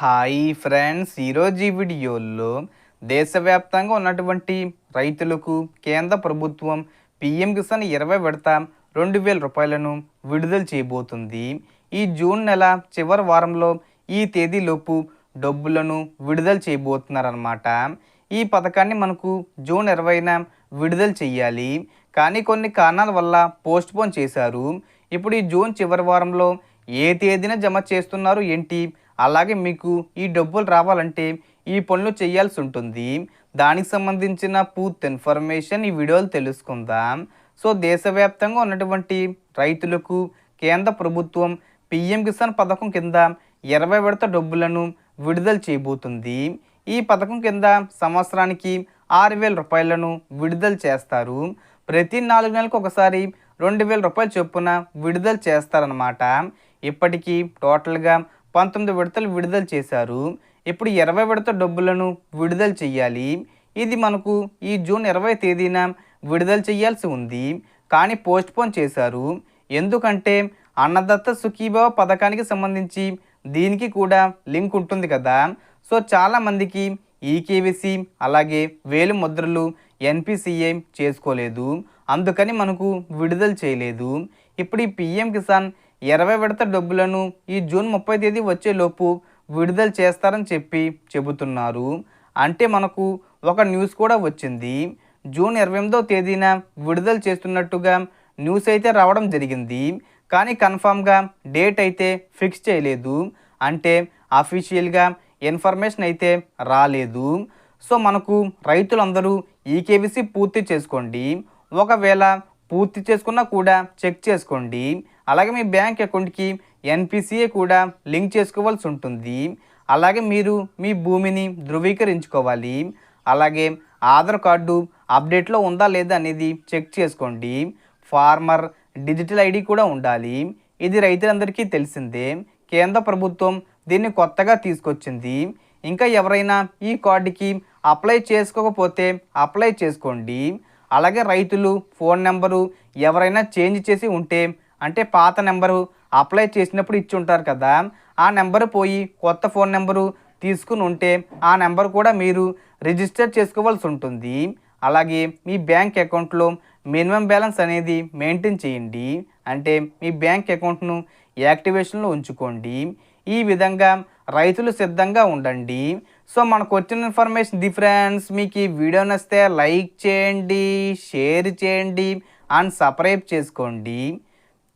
Hi friends. ఈరోజు ఈ వీడియోలో దేశవ్యాప్తంగా ఉన్నటువంటి రైతులకు కేంద్ర ప్రభుత్వం పిఎం కిసాన్ ఇరవై విడత రెండు వేల రూపాయలను విడుదల చేయబోతుంది. ఈ జూన్ నెల చివరి వారంలో ఈ తేదీలోపు డబ్బులను విడుదల చేయబోతున్నారన్నమాట. ఈ పథకాన్ని మనకు జూన్ ఇరవైన విడుదల చేయాలి. కానీ కొన్ని కారణాల వల్ల పోస్ట్ పోన్ చేశారు. ఇప్పుడు ఈ జూన్ చివరి వారంలో ఏ తేదీన జమ చేస్తున్నారు ఏంటి? అలాగే మీకు ఈ డబ్బులు రావాలంటే ఈ పనులు చేయాల్సి ఉంటుంది. దానికి సంబంధించిన పూర్తి ఇన్ఫర్మేషన్ ఈ వీడియోలు తెలుసుకుందాం. సో దేశవ్యాప్తంగా ఉన్నటువంటి రైతులకు కేంద్ర ప్రభుత్వం పిఎం కిసాన్ పథకం కింద ఇరవై విడత డబ్బులను విడుదల చేయబోతుంది. ఈ పథకం కింద సంవత్సరానికి ఆరు వేల రూపాయలను విడుదల చేస్తారు. ప్రతి నాలుగు నెలలకు ఒకసారి రెండు వేల రూపాయల చొప్పున విడుదల చేస్తారన్నమాట. ఇప్పటికీ టోటల్గా పంతొమ్మిది విడతలు విడుదల చేశారు. ఇప్పుడు ఇరవై విడత డబ్బులను విడుదల చేయాలి. ఇది మనకు ఈ జూన్ ఇరవై తేదీన విడుదల చేయాల్సి ఉంది. కానీ పోస్ట్ పోన్ చేశారు. ఎందుకంటే అన్నదత్త సుఖీభావ పథకానికి సంబంధించి దీనికి కూడా లింక్ ఉంటుంది కదా. సో చాలామందికి ఈకేవీసీ అలాగే వేలు ముద్రలు ఎన్పిసిఏ చేసుకోలేదు. అందుకని మనకు విడుదల చేయలేదు. ఇప్పుడు ఈ పిఎం కిసాన్ ఇరవై విడత డబ్బులను ఈ జూన్ ముప్పై తేదీ వచ్చేలోపు విడుదల చేస్తారని చెప్పి చెబుతున్నారు. అంటే మనకు ఒక న్యూస్ కూడా వచ్చింది. జూన్ ఇరవై ఎనిమిదో తేదీన విడుదల చేస్తున్నట్టుగా న్యూస్ అయితే రావడం జరిగింది. కానీ కన్ఫామ్గా డేట్ అయితే ఫిక్స్ చేయలేదు. అంటే అఫీషియల్గా ఇన్ఫర్మేషన్ అయితే రాలేదు. సో మనకు రైతులందరూ ఈకేవీసీ పూర్తి చేసుకోండి. ఒకవేళ పూర్తి చేసుకున్నా కూడా చెక్ చేసుకోండి. అలాగే మీ బ్యాంక్ అకౌంట్కి ఎన్పిసిఏ కూడా లింక్ చేసుకోవాల్సి ఉంటుంది. అలాగే మీరు మీ భూమిని ధృవీకరించుకోవాలి. అలాగే ఆధార్ కార్డు అప్డేట్లో ఉందా లేదా అనేది చెక్ చేసుకోండి. ఫార్మర్ డిజిటల్ ఐడి కూడా ఉండాలి. ఇది రైతులందరికీ తెలిసిందే. కేంద్ర ప్రభుత్వం దీన్ని కొత్తగా తీసుకొచ్చింది. ఇంకా ఎవరైనా ఈ కార్డుకి అప్లై చేసుకోకపోతే అప్లై చేసుకోండి. అలాగే రైతులు ఫోన్ నెంబరు ఎవరైనా చేంజ్ చేసి ఉంటే అంటే పాత నెంబరు అప్లై చేసినప్పుడు ఇచ్చి ఉంటారు కదా ఆ నెంబరు పోయి కొత్త ఫోన్ నెంబరు తీసుకుని ఉంటే ఆ నెంబర్ కూడా మీరు రిజిస్టర్ చేసుకోవాల్సి ఉంటుంది. అలాగే మీ బ్యాంక్ అకౌంట్లో మినిమం బ్యాలెన్స్ అనేది మెయింటైన్ చేయండి. అంటే మీ బ్యాంక్ అకౌంట్ను యాక్టివేషన్లో ఉంచుకోండి. ఈ విధంగా రైతులు సిద్ధంగా ఉండండి. సో మనకు వచ్చిన ఇన్ఫర్మేషన్ డిఫరెన్స్ మీకు ఈ వీడియో నచ్చితే లైక్ చేయండి షేర్ చేయండి అండ్ సబ్స్క్రైబ్ చేసుకోండి.